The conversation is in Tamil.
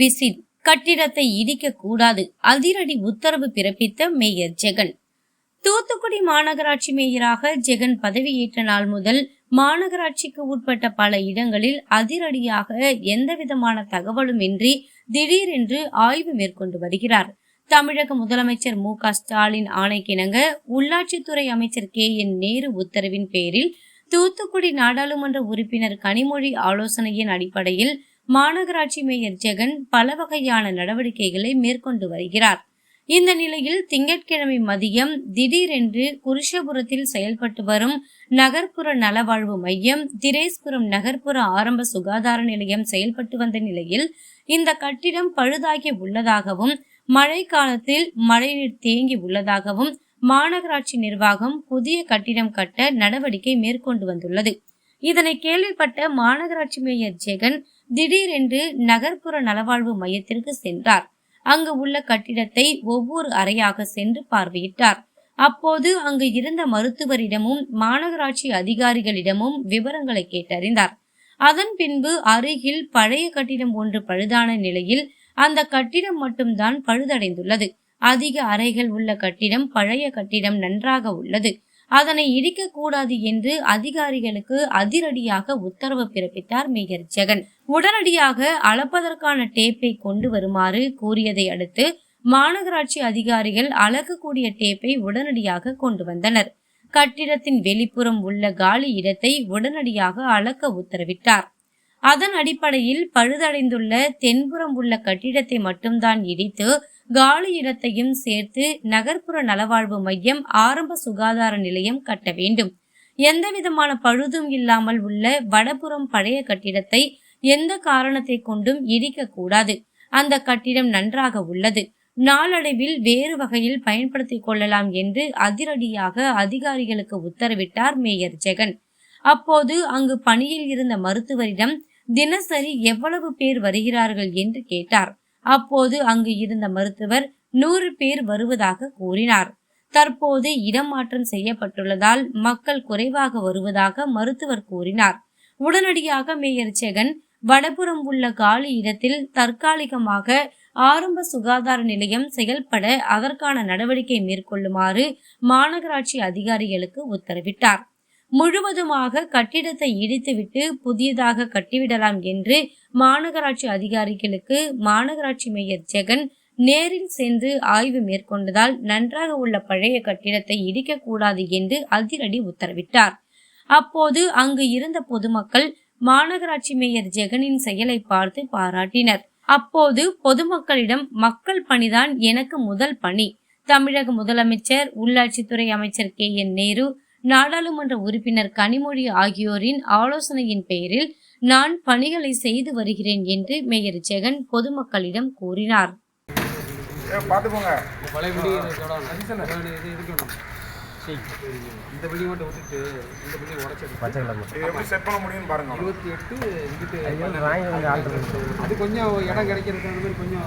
விசில் கட்டிடத்தை இடிக்க கூடாது. அதிரடி உத்தரவு பிறப்பித்த மேயர் ஜெகன். தூத்துக்குடி மாநகராட்சி மேயராக ஜெகன் பதவியேற்ற நாள் முதல் மாநகராட்சிக்கு உட்பட்ட பல இடங்களில் அதிரடியாக எந்தவிதமான தகவலும் இன்றி திடீரென்று ஆய்வு மேற்கொண்டு வருகிறார். தமிழக முதலமைச்சர் மு க ஸ்டாலின் ஆணைக்கிணங்க உள்ளாட்சித்துறை அமைச்சர் கே என் நேரு உத்தரவின் பேரில் தூத்துக்குடி நாடாளுமன்ற உறுப்பினர் கனிமொழி ஆலோசனையின் அடிப்படையில் மாநகராட்சி மேயர் ஜெகன் பல வகையான நடவடிக்கைகளை மேற்கொண்டு வருகிறார். இந்த நிலையில் திங்கட்கிழமை மதியம் திடீரென்று குருஷபுரத்தில் செயல்பட்டு வரும் நகர்ப்புற நலவாழ்வு மையம் திரேஸ்புரம் நகர்ப்புற ஆரம்ப சுகாதார நிலையம் செயல்பட்டு வந்த நிலையில் இந்த கட்டிடம் பழுதாகி உள்ளதாகவும் மழை காலத்தில் மழைநீர் தேங்கி உள்ளதாகவும் மாநகராட்சி நிர்வாகம் புதிய கட்டிடம் கட்ட நடவடிக்கை மேற்கொண்டு வந்துள்ளது. இதனை கேள்விப்பட்ட மாநகராட்சி மேயர் ஜெகன் திடீரென்று நகர்ப்புற நலவாழ்வு மையத்திற்கு சென்றார். அங்கு உள்ள கட்டிடத்தை ஒவ்வொரு அறையாக சென்று பார்வையிட்டார். அப்போது அங்கு இருந்த மருத்துவரிடமும் மாநகராட்சி அதிகாரிகளிடமும் விவரங்களை கேட்டறிந்தார். அதன் பின்பு அருகில் பழைய கட்டிடம் ஒன்று பழுதான நிலையில் அந்த கட்டிடம் மட்டும்தான் பழுதடைந்துள்ளது. அதிக அறைகள் உள்ள கட்டிடம் பழைய கட்டிடம் நன்றாக உள்ளது. அதனை இடிக்கக்கூடாது என்று அதிகாரிகளுக்கு அதிரடியாக உத்தரவு பிறப்பித்தார் மேயர் ஜெகன். உடனடியாக அளப்பதற்கான டேப்பை கொண்டு வருமாறு கூறியதை அடுத்து மாநகராட்சி அதிகாரிகள் அளக்கக்கூடிய டேப்பை உடனடியாக கொண்டு வந்தனர். கட்டிடத்தின் வெளிப்புறம் உள்ள காலி இடத்தை உடனடியாக அளக்க உத்தரவிட்டார். அதன் அடிப்படையில் பழுதடைந்துள்ள தென்புறம் உள்ள கட்டிடத்தை மட்டும்தான் இடித்து காலி இடத்தையும் சேர்த்து நகர்ப்புற நலவாழ்வு மையம் ஆரம்ப சுகாதார நிலையம் கட்ட வேண்டும். எந்த விதமான பழுதும் இல்லாமல் உள்ள வடபுறம் பழைய கட்டிடத்தை எந்த காரணத்தை கொண்டும் இடிக்க கூடாது. அந்த கட்டிடம் நன்றாக உள்ளது. நாளடைவில் வேறு வகையில் பயன்படுத்திக் கொள்ளலாம் என்று அதிரடியாக அதிகாரிகளுக்கு உத்தரவிட்டார் மேயர் ஜெகன். அப்போது அங்கு பணியில் இருந்த மருத்துவரிடம் தினசரி எவ்வளவு பேர் வருகிறார்கள் என்று கேட்டார். அப்போது அங்கு இருந்த மருத்துவர் நூறு பேர் வருவதாக கூறினார். தற்போது இடமாற்றம் செய்யப்பட்டுள்ளதால் மக்கள் குறைவாக வருவதாக மருத்துவர் கூறினார். உடனடியாக மேயர் செகன் வடபுறம் உள்ள காலி இடத்தில் தற்காலிகமாக ஆரம்ப சுகாதார நிலையம் செயல்பட அதற்கான நடவடிக்கை மேற்கொள்ளுமாறு மாநகராட்சி அதிகாரிகளுக்கு உத்தரவிட்டார். முழுவதுமாக கட்டிடத்தை இடித்துவிட்டு புதியதாக கட்டிவிடலாம் என்று மாநகராட்சி அதிகாரிகளுக்கு மாநகராட்சி மேயர் ஜெகன் நேரில் சென்று ஆய்வு மேற்கொண்டதால் நன்றாக உள்ள பழைய கட்டிடத்தை இடிக்கக்கூடாது என்று அதிரடி உத்தரவிட்டார். அப்போது அங்கு இருந்த பொதுமக்கள் மாநகராட்சி மேயர் ஜெகனின் செயலை பார்த்து பாராட்டினர். அப்போது பொதுமக்களிடம் மக்கள் பணிதான் எனக்கு முதல் பணி. தமிழக முதலமைச்சர் உள்ளாட்சித்துறை அமைச்சர் கே என் நேரு நாடாளுமன்ற உறுப்பினர் கனிமொழி ஆகியோரின் ஆலோசனையின் பெயரில் நான் பணிகளை செய்து வருகிறேன் என்று மேயர் ஜெகன் பொதுமக்களிடம் கூறினார். இந்த பில்டிங் மட்டும் விட்டுட்டு இந்த பில்டிங் உடச்சிட்டு பச்சை கலர் இது எப்படி செட் பண்ண முடியும்னு பாருங்க. இருபத்தி எட்டு இங்கிட்டு வாங்கி கொஞ்சம் ஆல்டர் அது கொஞ்சம் இடம் மாதிரி கொஞ்சம்